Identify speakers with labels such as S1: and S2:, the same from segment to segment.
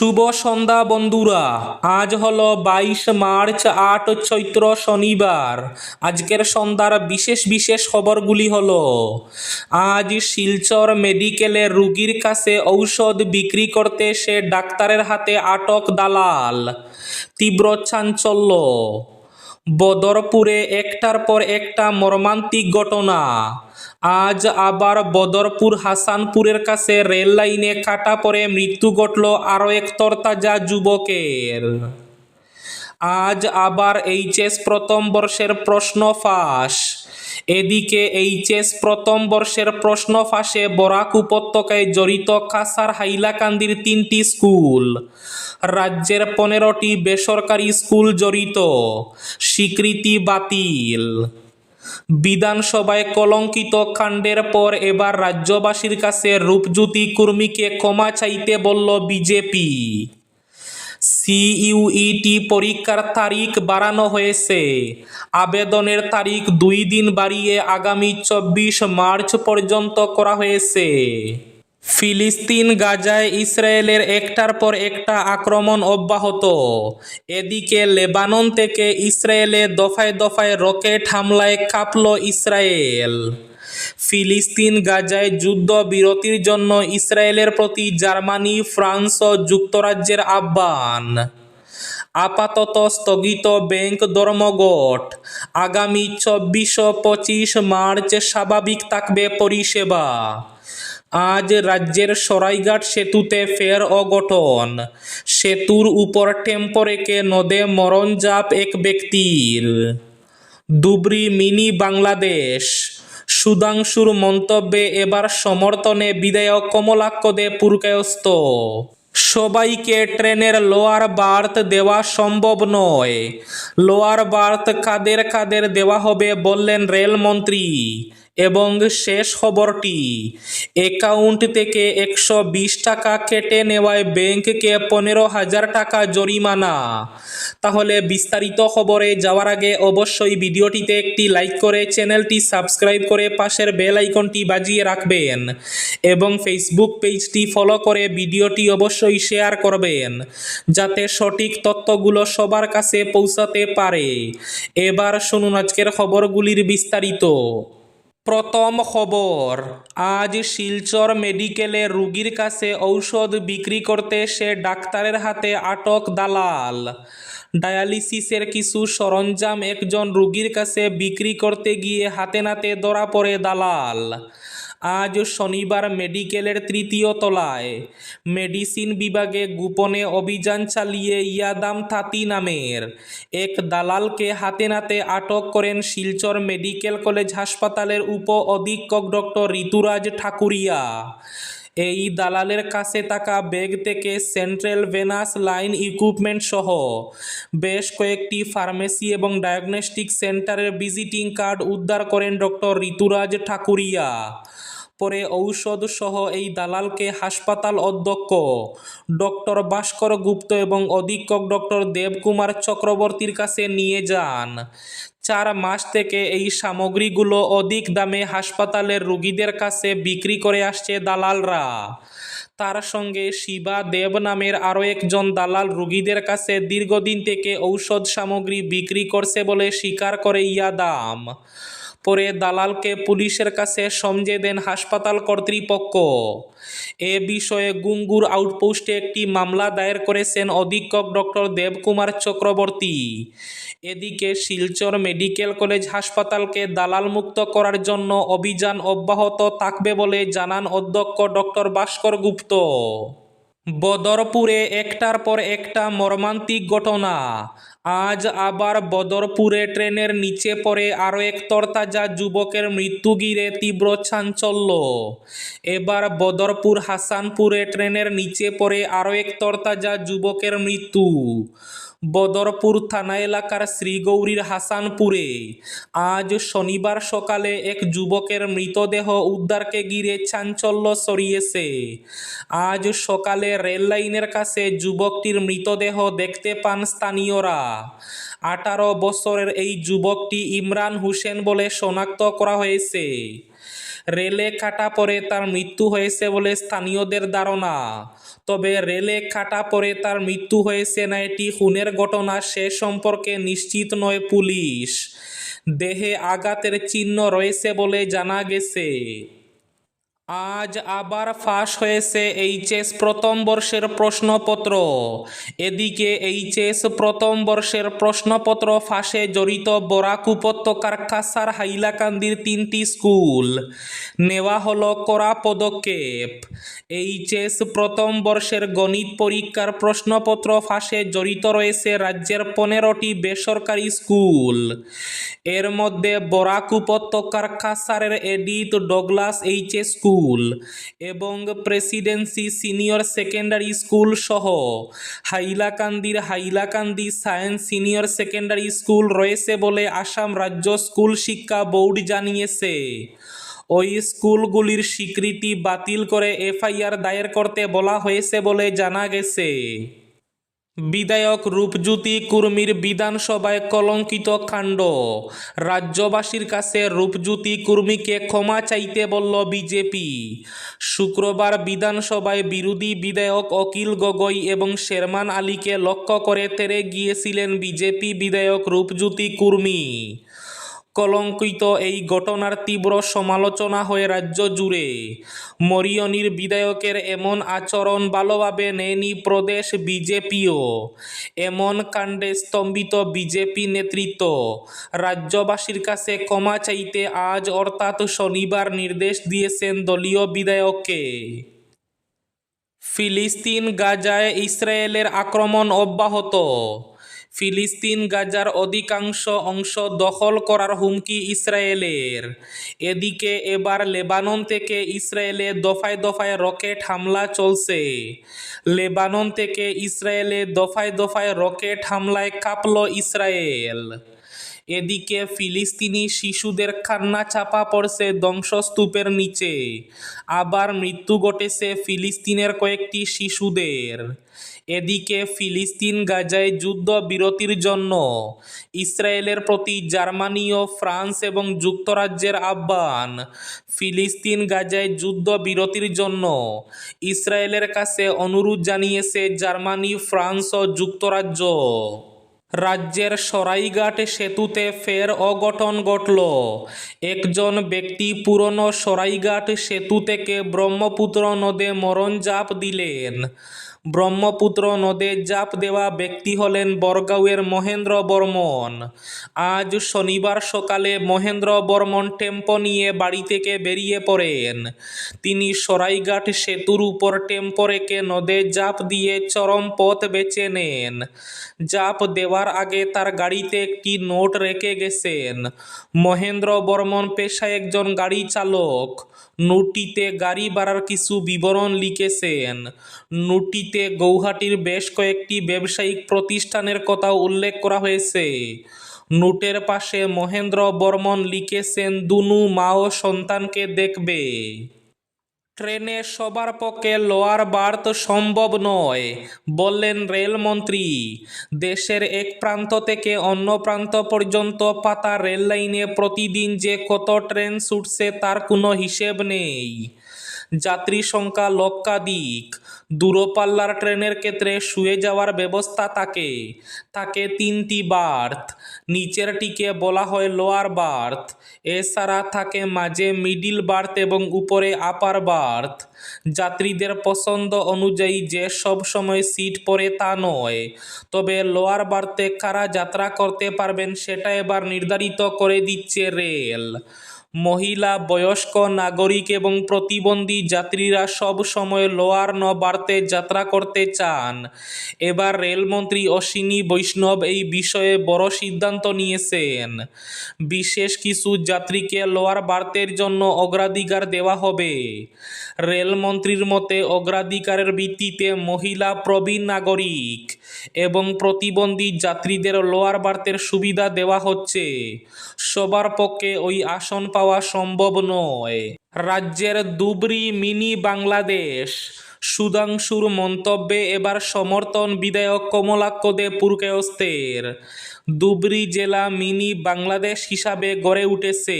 S1: শুভ সন্ধ্যা বন্ধুরা। আজ হলো বাইশ মার্চ আট চৈত্র শনিবার। আজকের সন্ধ্যার বিশেষ বিশেষ খবরগুলি হলো, আজ শিলচর মেডিকেলে রুগীর কাছে ঔষধ বিক্রি করতে সে ডাক্তারের হাতে আটক দালাল। তীব্র চাঞ্চল্য। বদরপুরে একটার পর একটা মর্মান্তিক ঘটনা। আজ আবার বদরপুর হাসানপুরের কাছে রেল লাইনে কাটা পড়ে মৃত্যু ঘটল আরও এক তরতাজা যুবকের। আজ আবার এইচএস প্রথম বর্ষের প্রশ্ন ফাঁস। এদিকে এইচএস প্রথম বর্ষের প্রশ্ন ফাঁসে বরাক উপত্যকায় জড়িত কাসার হাইলাকান্দির তিনটি স্কুল। রাজ্যের পনেরোটি বেসরকারি স্কুল জড়িত। স্বীকৃতি বাতিল। বিধানসভায় কলঙ্কিত কাণ্ডের পর এবার রাজ্যবাসীর কাছে রূপজ্যোতি কুর্মীকে ক্ষমা চাইতে বলল বিজেপি। সিইউইটি পরীক্ষার তারিখ বাড়ানো হয়েছে। আবেদনের তারিখ দুই দিন বাড়িয়ে আগামী চব্বিশ মার্চ পর্যন্ত করা হয়েছে। ফিলিস্তিন গাজায় ইসরায়েলের একটার পর একটা আক্রমণ অব্যাহত। এদিকে লেবানন থেকে ইসরায়েলে দফায় দফায় রকেট হামলায় কাঁপল ইসরায়েল। ফিলিস্তিন গাজায় যুদ্ধ বিরতির জন্য ইসরায়েলের প্রতি জার্মানি, ফ্রান্স ও যুক্তরাজ্যের আহ্বান। আপাতত স্থগিত ব্যাংক ধর্মঘট। আগামী চব্বিশ ও পঁচিশ মার্চ স্বাভাবিক থাকবে পরিষেবা। আজ রাজ্যের সরাইঘাট সেতুতে ফের অঘটন। সেতুর উপর টেম্পো রেখে নদে মরণজাপ এক ব্যক্তির। দুবরি মিনি বাংলাদেশ। সুধাংশুর মন্তব্যে এবার সমর্থনে বিধায়ক কমলাক্ষ দে পুরকায়স্ত সবাইকে ট্রেনের লোয়ার বার্থ দেওয়া সম্ভব নয়। লোয়ার বার্থ কাদের কাদের দেওয়া হবে বললেন রেলমন্ত্রী। এবং শেষ খবরটি অ্যাকাউন্ট থেকে একশো বিশ টাকা কেটে নেওয়ায় ব্যাংককে পনেরো হাজার টাকা জরিমানা। তাহলে বিস্তারিত খবরে যাওয়ার আগে অবশ্যই ভিডিওটিতে একটি লাইক করে চ্যানেলটি সাবস্ক্রাইব করে পাশের বেল আইকনটি বাজিয়ে রাখবেন এবং ফেসবুক পেজটি ফলো করে ভিডিওটি অবশ্যই শেয়ার করবেন, যাতে সঠিক তথ্যগুলো সবার কাছে পৌঁছাতে পারে। এবার শুনুন আজকের খবরগুলির বিস্তারিত। প্রথম খবর, আজ শিলচর মেডিকেলে রুগীর কাছে ঔষধ বিক্রি করতে সে ডাক্তারের হাতে আটক দালাল। ডায়ালিসিসের কিছু সরঞ্জাম একজন রুগীর কাছে বিক্রি করতে গিয়ে হাতে নাতে ধরা পড়ে দালাল। আজ শনিবার মেডিকেলের তৃতীয় তলায়। মেডিসিন বিভাগে গোপনে অভিযান চালিয়ে ইয়াদাম থাতি নামের। এক দালালকে হাতে নাতে আটক করেন শিলচর মেডিকেল কলেজ হাসপাতালের উপ অধীক্ষক ডক্টর ঋতুরাজ ঠাকুরিয়া। এই দালালের কাছে থাকা ব্যাগ থেকে সেন্ট্রাল ভেনাস লাইন ইকুইপমেন্ট সহ বেশ কয়েকটি ফার্মেসি এবং ডায়াগনস্টিক সেন্টারের ভিজিটিং কার্ড উদ্ধার করেন ডক্টর ঋতুরাজ ঠাকুরিয়া। পরে ঔষধ সহ এই দালালকে হাসপাতাল অধ্যক্ষ ডক্টর ভাস্কর গুপ্ত এবং অধীক্ষক ডক্টর দেবকুমার চক্রবর্তীর কাছে নিয়ে যান। চার মাস থেকে এই সামগ্রীগুলো অধিক দামে হাসপাতালের রোগীদের কাছে বিক্রি করে আসছে দালালরা। তার সঙ্গে শিবা দেব নামের আরও একজন দালাল রোগীদের কাছে দীর্ঘদিন থেকে ঔষধ সামগ্রী বিক্রি করছে বলে স্বীকার করে ইয়াদাম। পরে দালালকে পুলিশের কাছে সমঝে দেন হাসপাতাল কর্তৃপক্ষ। এ বিষয়ে গুঙ্গুর আউটপোস্টে একটি মামলা দায়ের করেছেন অধীক্ষক ডক্টর দেবকুমার চক্রবর্তী। এদিকে শিলচর মেডিকেল কলেজ হাসপাতালকে দালাল মুক্ত করার জন্য অভিযান অব্যাহত থাকবে বলে জানান অধ্যক্ষ ডক্টর ভাস্কর গুপ্ত। বদরপুরে একটার পর একটা মর্মান্তিক ঘটনা। আজ আবার বদরপুরে ট্রেনের নিচে পড়ে আরও এক তরতাজা যুবকের মৃত্যু গিরে তীব্র চাঞ্চল্য। এবার বদরপুর হাসানপুরে ট্রেনের নিচে পড়ে আরও এক তরতাজা যুবকের মৃত্যু। বদরপুর থানা এলাকার শ্রীগৌরীর হাসানপুরে। আজ শনিবার সকালে এক যুবকের মৃতদেহ উদ্ধারকে ঘিরে চাঞ্চল্য সরিয়েছে আজ সকালে রেল লাইনের কাছে যুবকটির মৃতদেহ দেখতে পান স্থানীয়রা। আঠারো বছরের এই যুবকটি ইমরান হোসেন বলে শনাক্ত করা হয়েছে। রেলে কাটা পরে তার মৃত্যু হয়েছে বলে স্থানীয়দের ধারণা। তবে রেলে কাটা পরে তার মৃত্যু হয়েছে না, এটি খুনের ঘটনা সে সম্পর্কে নিশ্চিত নয় পুলিশ। দেহে আঘাতের চিহ্ন রয়েছে বলে জানা গেছে। আজ আবার ফাঁস হয়েছে এইচএস প্রথম বর্ষের প্রশ্নপত্র। এদিকে এইচএস প্রথম বর্ষের প্রশ্নপত্র ফাঁসে জড়িত বরাক উপত্যকার কাসার হাইলাকান্দির তিনটি স্কুল। নেওয়া হলো কড়া পদক্ষেপ। এইচএস প্রথম বর্ষের গণিত পরীক্ষার প্রশ্নপত্র ফাঁসে জড়িত রয়েছে রাজ্যের পনেরোটি বেসরকারি স্কুল। এর মধ্যে বরাক উপত্যকার কাসারের এডিথ ডগলাস এইচএস স্কুল। এবং প্রেসিডেন্সি সিনিয়র সেকেন্ডারি স্কুল সহ। হাইলাকান্দির Hailakandi science senior secondary school রয়েছে বলে আসাম রাজ্য স্কুল শিক্ষা বোর্ড জানিয়েছে। ওই স্কুলগুলির স্বীকৃতি বাতিল করে এফআইআর দায়ের করতে বলা হয়েছে বলে জানা গেছে। বিধায়ক রূপজ্যোতি কুর্মীর বিধানসভায় কলঙ্কিত কাণ্ড। রাজ্যবাসীর কাছে রূপজ্যোতি কুর্মীকে ক্ষমা চাইতে বলল বিজেপি। শুক্রবার বিধানসভায় বিরোধী বিধায়ক অকিল গগৈ এবং শেরমান আলীকে লক্ষ্য করে তেরে গিয়েছিলেন বিজেপি বিধায়ক রূপজ্যোতি কুর্মী। কলঙ্কিত এই ঘটনার তীব্র সমালোচনা হয়ে রাজ্য জুড়ে। মরিয়নির বিধায়কের এমন আচরণ ভালোভাবে নেয়নি প্রদেশ বিজেপিও। এমন কাণ্ডে স্তম্ভিত বিজেপি নেতৃত্ব। রাজ্যবাসীর কাছে ক্ষমা চাইতে আজ অর্থাৎ শনিবার নির্দেশ দিয়েছেন দলীয় বিধায়ককে। ফিলিস্তিন, গাজায় ইসরায়েলের আক্রমণ অব্যাহত। ফিলিস্তিন গাজার অধিকাংশ অংশ দখল করার হুমকি ইসরায়েলের। এদিকে এবার লেবানন থেকে ইসরায়েলে দফায় দফায় রকেট হামলা চলছে। লেবানন থেকে ইসরায়েলে দফায় দফায় রকেট হামলায় কাঁপল ইসরায়েল। এদিকে ফিলিস্তিনি শিশুদের কান্না চাপা পড়ছে ধ্বংসস্তূপের নিচে। আবার মৃত্যু ঘটেছে ফিলিস্তিনের কয়েকটি শিশুদের। এদিকে ফিলিস্তিন গাজায় যুদ্ধ বিরতির জন্য ইসরায়েলের প্রতি জার্মানি ও ফ্রান্স এবং যুক্তরাজ্যের আহ্বান। ফিলিস্তিন গাজায় যুদ্ধ বিরতির জন্য ইসরায়েলের কাছে অনুরোধ জানিয়েছে জার্মানি, ফ্রান্স ও যুক্তরাজ্য। রাজ্যের সরাইঘাট সেতুতে ফের অঘটন ঘটল। একজন ব্যক্তি পুরনো সরাইঘাট সেতু থেকে ব্রহ্মপুত্র নদে মরণজাপ দিলেন। ব্রহ্মপুত্র নদে জাপ দেওয়া ব্যক্তি হলেন বরগাঁওয়ের মহেন্দ্র বর্মন। আজ শনিবার সকালে মহেন্দ্র বর্মন টেম্পো নিয়ে বাড়ি থেকে বেরিয়ে পড়েন। তিনি সরাইঘাট সেতুর উপর টেম্পো রেখে নদে জাপ দিয়ে চরম পথ বেছে নেন। জাপ দেওয়ার আগে তার গাড়িতে একটি নোট রেখে গেছেন। মহেন্দ্র বর্মন পেশায় একজন গাড়ি চালক। নোটটিতে গাড়ি ভাড়ার কিছু বিবরণ লিখেছেন। নোটিতে গৌহাটির বেশ কয়েকটি ব্যবসায়িক প্রতিষ্ঠানের কথা উল্লেখ করা হয়েছে। নোটের পাশে মহেন্দ্র বর্মন লিখেছেন, দুনু, মা ও সন্তানকে দেখবে। ট্রেনে সবার পক্ষে লোয়ার বার্থ সম্ভব নয়, বললেন রেলমন্ত্রী। দেশের এক প্রান্ত থেকে অন্য প্রান্ত পর্যন্ত পাতা রেল লাইনে প্রতিদিন যে কত ট্রেন ছুটছে তার কোনো হিসেব নেই। যাত্রী সংখ্যা লক্ষাধিক। দূরপাল্লার ট্রেনের ক্ষেত্রে শুয়ে যাওয়ার ব্যবস্থা থাকে থাকে তিনটি বার্থ। নিচেরটিকে বলা হয় লোয়ার বার্থ। এছাড়া থাকে মাঝে মিডিল বার্থ এবং উপরে আপার বার্থ। যাত্রীদের পছন্দ অনুযায়ী যে সব সময় সিট পড়ে তা নয়। তবে লোয়ার বার্থে কারা যাত্রা করতে পারবেন সেটা এবার নির্ধারিত করে দিচ্ছে রেল। মহিলা, বয়স্ক, নাগরিক এবং প্রতিবন্ধী যাত্রীরা সব সময় লোয়ার ন বার্থে যাত্রা করতে চান। এবার রেলমন্ত্রী অশ্বিনী বৈষ্ণব এই বিষয়ে বড় সিদ্ধান্ত নিয়েছেন। বিশেষ কিছু যাত্রীকে লোয়ার বার্তের জন্য অগ্রাধিকার দেওয়া হবে। রেলমন্ত্রীর মতে, অগ্রাধিকারের ভিত্তিতে মহিলা প্রবীণ নাগরিক এবং প্রতিবন্ধী যাত্রীদের লোয়ার বার্তের সুবিধা দেওয়া হচ্ছে। সবার পক্ষে ওই আসন পাওয়া সম্ভব নয়। রাজ্যের দুবরি মিনি বাংলাদেশ, সুধাংশুর মন্তব্যে এবার সমর্থন বিধায়ক কমলাক্ষ দে পুরকায়স্থের ধুবড়ী জেলা মিনি বাংলাদেশ হিসাবে গড়ে উঠেছে।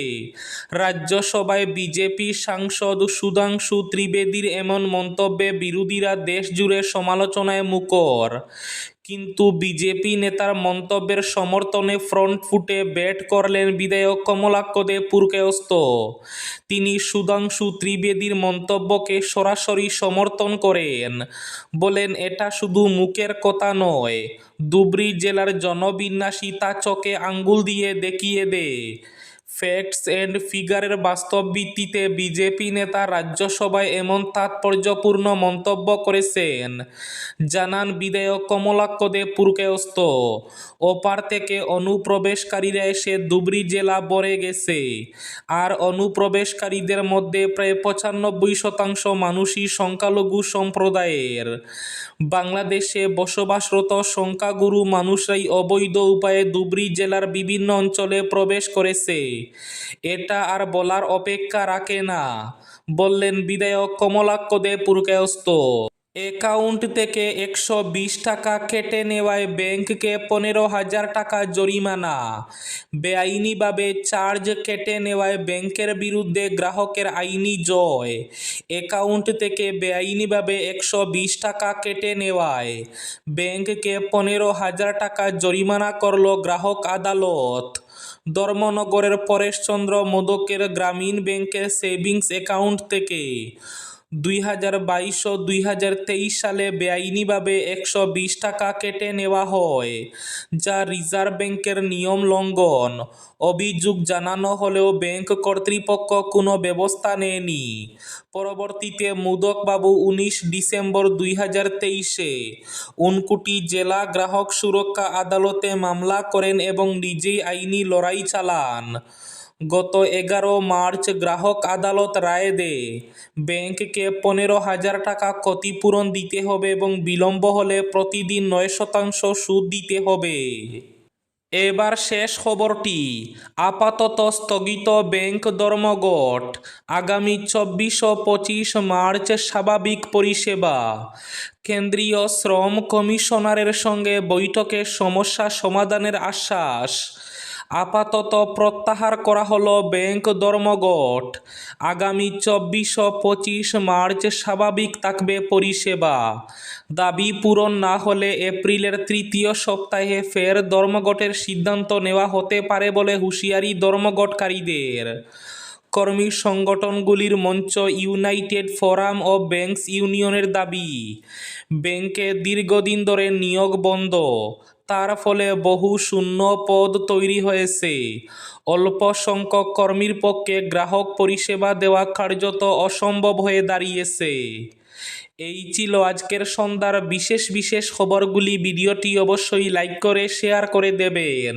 S1: রাজ্যসভায় বিজেপি সাংসদ সুধাংশু ত্রিবেদীর এমন মন্তব্যে বিরোধীরা দেশজুড়ে সমালোচনায় মুখর। কিন্তু বিজেপি নেতার মন্তব্যের সমর্থনে ফ্রন্ট ফুটে ব্যাট করলেন বিধায়ক কমলাক্ষ দে পুরকায়স্থ তিনি সুধাংশু ত্রিবেদীর মন্তব্যকে সরাসরি সমর্থন করেন। বলেন, এটা শুধু মুখের কথা নয়। ধুবড়ী জেলার জনবিন্যাসী তা চকে আঙ্গুল দিয়ে দেখিয়ে দেয় ফ্যাক্টস অ্যান্ড ফিগারের বাস্তব ভিত্তিতে বিজেপি নেতা রাজ্যসভায় এমন তাৎপর্যপূর্ণ মন্তব্য করেছেন। জানান বিধায়ক কমলাক্ষ দে পুরকায়স্থ ওপার থেকে অনুপ্রবেশকারীরা এসে ধুবড়ী জেলা ভরে গেছে। আর অনুপ্রবেশকারীদের মধ্যে প্রায় পঁচানব্বই শতাংশ মানুষই সংখ্যালঘু সম্প্রদায়ের। বাংলাদেশে বসবাসরত সংখ্যাগুরু মানুষরাই অবৈধ উপায়ে ধুবড়ী জেলার বিভিন্ন অঞ্চলে প্রবেশ করেছে। এটা আর বলার অপেক্ষা রাখে না। বললেন, বিধায়ক কমলাক্ষ দে পুরকায়স্থ অ্যাকাউন্ট থেকে একশো বিশ টাকা কেটে নেওয়ায় ব্যাংককে পনেরো হাজার টাকা জরিমানা। বেআইনিভাবে চার্জ কেটে নেওয়ায় ব্যাংকের বিরুদ্ধে গ্রাহকের আইনি জয়। অ্যাকাউন্ট থেকে বেআইনিভাবে একশো বিশ টাকা কেটে নেওয়ায়। ব্যাংককে পনেরো হাজার টাকা জরিমানা করল গ্রাহক আদালত। ধর্মনগরের পরেশচন্দ্র মোদকের গ্রামীণ ব্যাংকের সেভিংস অ্যাকাউন্ট থেকে। দুই হাজার বাইশ ও দুই হাজার তেইশ সালে বেআইনিভাবে একশো বিশ টাকা কেটে নেওয়া হয়, যা রিজার্ভ ব্যাংকের নিয়ম লঙ্ঘন। অভিযোগ জানানো হলেও ব্যাংক কর্তৃপক্ষ কোনো ব্যবস্থা নেয়নি। পরবর্তীতে মুদকবাবু উনিশ ডিসেম্বর দুই হাজার তেইশে উনকুটি জেলা গ্রাহক সুরক্ষা আদালতে মামলা করেন এবং নিজেই আইনি লড়াই চালান। গত এগারো মার্চ গ্রাহক আদালত রায় দেয়, ব্যাংককে পনেরো হাজার টাকা ক্ষতিপূরণ দিতে হবে এবং বিলম্ব হলে প্রতিদিন নয় শতাংশ সুদ দিতে হবে। এবার শেষ খবরটি, আপাতত স্থগিত ব্যাংক ধর্মঘট, আগামী চব্বিশ ও পঁচিশ মার্চ স্বাভাবিক পরিষেবা। কেন্দ্রীয় শ্রম কমিশনারের সঙ্গে বৈঠকে সমস্যা সমাধানের আশ্বাস আপাতত প্রত্যাহার করা হলো ব্যাংক ধর্মঘট। আগামী চব্বিশ ও পঁচিশ মার্চ স্বাভাবিক থাকবে পরিষেবা। দাবি পূরণ না হলে এপ্রিলের তৃতীয় সপ্তাহে ফের ধর্মঘটের সিদ্ধান্ত নেওয়া হতে পারে বলে হুঁশিয়ারি ধর্মঘটকারীদের। কর্মী সংগঠনগুলির মঞ্চ ইউনাইটেড ফোরাম ও ব্যাংকস ইউনিয়নের দাবি, ব্যাংকে দীর্ঘদিন ধরে নিয়োগ বন্ধ তার ফলে বহু শূন্য পদ তৈরি হয়েছে। অল্প সংখ্যক কর্মীর পক্ষে গ্রাহক পরিষেবা দেওয়া কার্যত অসম্ভব হয়ে দাঁড়িয়েছে। এই ছিল আজকের সন্ধ্যার বিশেষ বিশেষ খবরগুলি। ভিডিওটি অবশ্যই লাইক করে, শেয়ার করে দেবেন।